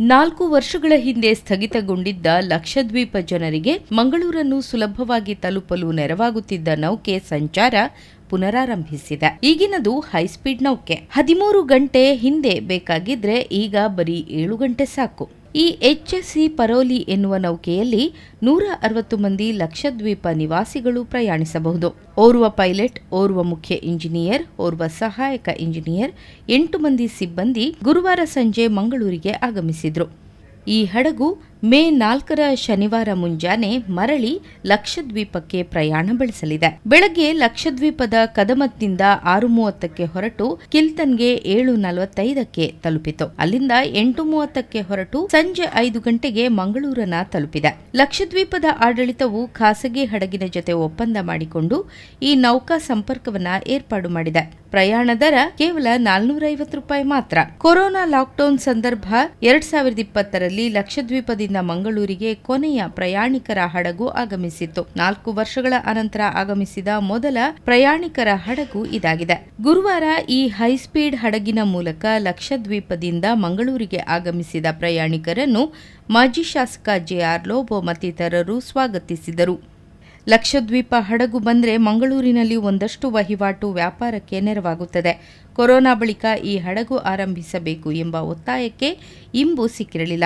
ನಾಲ್ಕು ವರ್ಷಗಳ ಹಿಂದೆ ಸ್ಥಗಿತಗೊಂಡಿದ್ದ ಲಕ್ಷದ್ವೀಪ ಜನರಿಗೆ ಮಂಗಳೂರನ್ನು ಸುಲಭವಾಗಿ ತಲುಪಲು ನೆರವಾಗುತ್ತಿದ್ದ ನೌಕೆ ಸಂಚಾರ ಪುನರಾರಂಭಿಸಿದೆ. ಈಗಿನದು ಹೈಸ್ಪೀಡ್ ನೌಕೆ. ಹದಿಮೂರು ಗಂಟೆ ಹಿಂದೆ ಬೇಕಾಗಿದ್ರೆ ಈಗ ಬರೀ ಏಳು ಗಂಟೆ ಸಾಕು. ಈ ಎಚ್ಎಸ್ಸಿ ಪರೋಲಿ ಎನ್ನುವ ನೌಕೆಯಲ್ಲಿ ನೂರ ಅರವತ್ತು ಮಂದಿ ಲಕ್ಷದ್ವೀಪ ನಿವಾಸಿಗಳು ಪ್ರಯಾಣಿಸಬಹುದು. ಓರ್ವ ಪೈಲಟ್, ಓರ್ವ ಮುಖ್ಯ ಇಂಜಿನಿಯರ್, ಓರ್ವ ಸಹಾಯಕ ಇಂಜಿನಿಯರ್, ಎಂಟು ಮಂದಿ ಸಿಬ್ಬಂದಿ ಗುರುವಾರ ಸಂಜೆ ಮಂಗಳೂರಿಗೆ ಆಗಮಿಸಿದ್ರು. ಈ ಹಡಗು ಮೇ ನಾಲ್ಕರ ಶನಿವಾರ ಮುಂಜಾನೆ ಮರಳಿ ಲಕ್ಷದ್ವೀಪಕ್ಕೆ ಪ್ರಯಾಣ ಬೆಳೆಸಲಿದೆ. ಬೆಳಗ್ಗೆ ಲಕ್ಷದ್ವೀಪದ ಕದಮತ್ನಿಂದ ಆರು ಮೂವತ್ತಕ್ಕೆ ಹೊರಟು ಕಿಲ್ತನ್ಗೆ ಏಳು ನಲವತ್ತೈದಕ್ಕೆ ತಲುಪಿತು. ಅಲ್ಲಿಂದ ಎಂಟು ಮೂವತ್ತಕ್ಕೆ ಹೊರಟು ಸಂಜೆ ಐದು ಗಂಟೆಗೆ ಮಂಗಳೂರನ್ನ ತಲುಪಿದೆ. ಲಕ್ಷದ್ವೀಪದ ಆಡಳಿತವು ಖಾಸಗಿ ಹಡಗಿನ ಜೊತೆ ಒಪ್ಪಂದ ಮಾಡಿಕೊಂಡು ಈ ನೌಕಾ ಸಂಪರ್ಕವನ್ನ ಏರ್ಪಾಡು ಮಾಡಿದೆ. ಪ್ರಯಾಣ ದರ ಕೇವಲ ನಾಲ್ನೂರ ರೂಪಾಯಿ ಮಾತ್ರ. ಕೊರೋನಾ ಲಾಕ್ಡೌನ್ ಸಂದರ್ಭ ಎರಡ್ ಸಾವಿರದ ಇಪ್ಪತ್ತರಲ್ಲಿ ಲಕ್ಷದ್ವೀಪದಿಂದ ಮಂಗಳೂರಿಗೆ ಕೊನೆಯ ಪ್ರಯಾಣಿಕರ ಹಡಗು ಆಗಮಿಸಿತ್ತು. ನಾಲ್ಕು ವರ್ಷಗಳ ಅನಂತರ ಆಗಮಿಸಿದ ಮೊದಲ ಪ್ರಯಾಣಿಕರ ಹಡಗು ಇದಾಗಿದೆ. ಗುರುವಾರ ಈ ಹೈಸ್ಪೀಡ್ ಹಡಗಿನ ಮೂಲಕ ಲಕ್ಷದ್ವೀಪದಿಂದ ಮಂಗಳೂರಿಗೆ ಆಗಮಿಸಿದ ಪ್ರಯಾಣಿಕರನ್ನು ಮಾಜಿ ಶಾಸಕ ಜೆಆರ್ ಲೋಬೋ ಮತ್ತಿತರರು ಸ್ವಾಗತಿಸಿದರು. ಲಕ್ಷದ್ವೀಪ ಹಡಗು ಬಂದರೆ ಮಂಗಳೂರಿನಲ್ಲಿ ಒಂದಷ್ಟು ವಹಿವಾಟು ವ್ಯಾಪಾರಕ್ಕೆ ನೆರವಾಗುತ್ತದೆ. ಕೊರೋನಾ ಬಳಿಕ ಈ ಹಡಗು ಆರಂಭಿಸಬೇಕು ಎಂಬ ಒತ್ತಾಯಕ್ಕೆ ಇಂಬು ಸಿಕ್ಕಿರಲಿಲ್ಲ.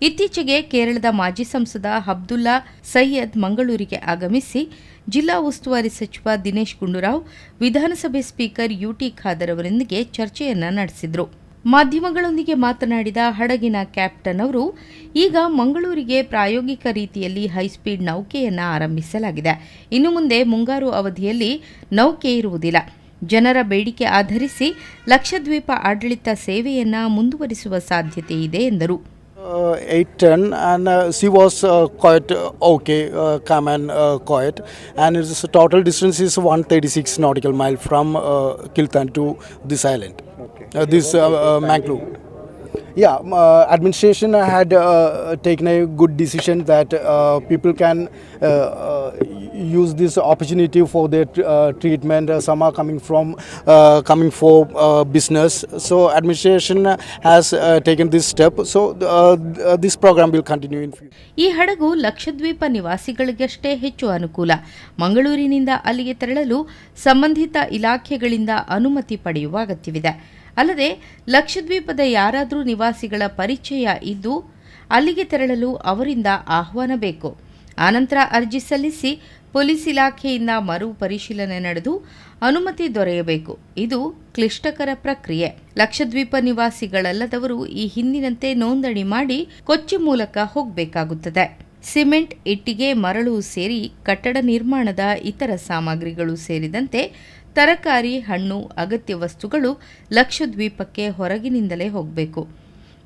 ಇತ್ತೀಚೆಗೆ ಕೇರಳದ ಮಾಜಿ ಸಂಸದ ಅಬ್ದುಲ್ಲಾ ಸೈಯದ್ ಮಂಗಳೂರಿಗೆ ಆಗಮಿಸಿ ಜಿಲ್ಲಾ ಉಸ್ತುವಾರಿ ಸಚಿವ ದಿನೇಶ್ ಗುಂಡೂರಾವ್, ವಿಧಾನಸಭೆ ಸ್ಪೀಕರ್ ಯುಟಿ ಖಾದರ್ ಅವರೊಂದಿಗೆ ಚರ್ಚೆಯನ್ನ ನಡೆಸಿದರು. ಮಾಧ್ಯಮಗಳೊಂದಿಗೆ ಮಾತನಾಡಿದ ಹಡಗಿನ ಕ್ಯಾಪ್ಟನ್ ಅವರು, ಈಗ ಮಂಗಳೂರಿಗೆ ಪ್ರಾಯೋಗಿಕ ರೀತಿಯಲ್ಲಿ ಹೈಸ್ಪೀಡ್ ನೌಕೆಯನ್ನು ಆರಂಭಿಸಲಾಗಿದೆ. ಇನ್ನು ಮುಂದೆ ಮುಂಗಾರು ಅವಧಿಯಲ್ಲಿ ನೌಕೆ ಇರುವುದಿಲ್ಲ. ಜನರ ಬೇಡಿಕೆ ಆಧರಿಸಿ ಲಕ್ಷದ್ವೀಪ ಆಡಳಿತ ಸೇವೆಯನ್ನು ಮುಂದುವರಿಸುವ ಸಾಧ್ಯತೆ ಇದೆ ಎಂದರು. Uh, 810 and uh, she was uh, quite uh, okay, uh, calm and uh, quiet. And its total distance is 136 nautical mile from uh, Kiltan to this island. Uh, this uh, uh, Mangalore. Yeah, um, uh, administration had uh, taken a good decision that uh, people can uh, uh, use this opportunity for their uh, treatment. Uh, some are coming from uh, coming for uh, business. So administration has uh, taken this step. So uh, uh, this program will continue in future. ಈ ಹಡಗು ಲಕ್ಷದ್ವೀಪ ನಿವಾಸಿಗಳಿಗಷ್ಟೇ ಹೆಚ್ಚು ಅನುಕೂಲ ಮಂಗಳೂರಿನಿಂದ ಅಲ್ಲಿಗೆ ತೆರಳಲು ಸಂಬಂಧಿತ ಇಲಾಖೆಗಳಿಂದ ಅನುಮತಿ ಪಡೆಯುವ ಅಗತ್ಯವಿದೆ ಅಲ್ಲದೆ ಲಕ್ಷದ್ವೀಪದ ಯಾರಾದರೂ ನಿವಾಸಿಗಳ ಪರಿಚಯ ಇದ್ದು ಅಲ್ಲಿಗೆ ತೆರಳಲು ಅವರಿಂದ ಆಹ್ವಾನ ಬೇಕು. ಆನಂತರ ಅರ್ಜಿ ಸಲ್ಲಿಸಿ ಪೊಲೀಸ್ ಇಲಾಖೆಯಿಂದ ಮರು ಪರಿಶೀಲನೆ ನಡೆದು ಅನುಮತಿ ದೊರೆಯಬೇಕು. ಇದು ಕ್ಲಿಷ್ಟಕರ ಪ್ರಕ್ರಿಯೆ. ಲಕ್ಷದ್ವೀಪ ನಿವಾಸಿಗಳಲ್ಲದವರು ಈ ಹಿಂದಿನಂತೆ ನೋಂದಣಿ ಮಾಡಿ ಕೊಚ್ಚಿ ಮೂಲಕ ಹೋಗಬೇಕಾಗುತ್ತದೆ. ಸಿಮೆಂಟ್, ಇಟ್ಟಿಗೆ, ಮರಳು ಸೇರಿ ಕಟ್ಟಡ ನಿರ್ಮಾಣದ ಇತರ ಸಾಮಗ್ರಿಗಳು ಸೇರಿದಂತೆ ತರಕಾರಿ, ಹಣ್ಣು, ಅಗತ್ಯ ವಸ್ತುಗಳು ಲಕ್ಷದ್ವೀಪಕ್ಕೆ ಹೊರಗಿನಿಂದಲೇ ಹೋಗಬೇಕು.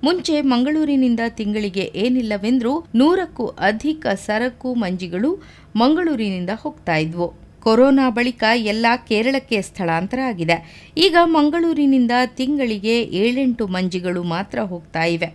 ಮುಂಚೆ ಮಂಗಳೂರಿನಿಂದ ತಿಂಗಳಿಗೆ ಏನಿಲ್ಲವೆಂದರೂ ನೂರಕ್ಕೂ ಅಧಿಕ ಸರಕು ಮಂಜಿಗಳು ಮಂಗಳೂರಿನಿಂದ ಹೋಗ್ತಾ ಇದ್ವು. ಕೊರೋನಾ ಬಳಿಕ ಎಲ್ಲ ಕೇರಳಕ್ಕೆ ಸ್ಥಳಾಂತರ ಆಗಿದೆ. ಈಗ ಮಂಗಳೂರಿನಿಂದ ತಿಂಗಳಿಗೆ ಏಳೆಂಟು ಮಂಜಿಗಳು ಮಾತ್ರ ಹೋಗ್ತಾ ಇವೆ.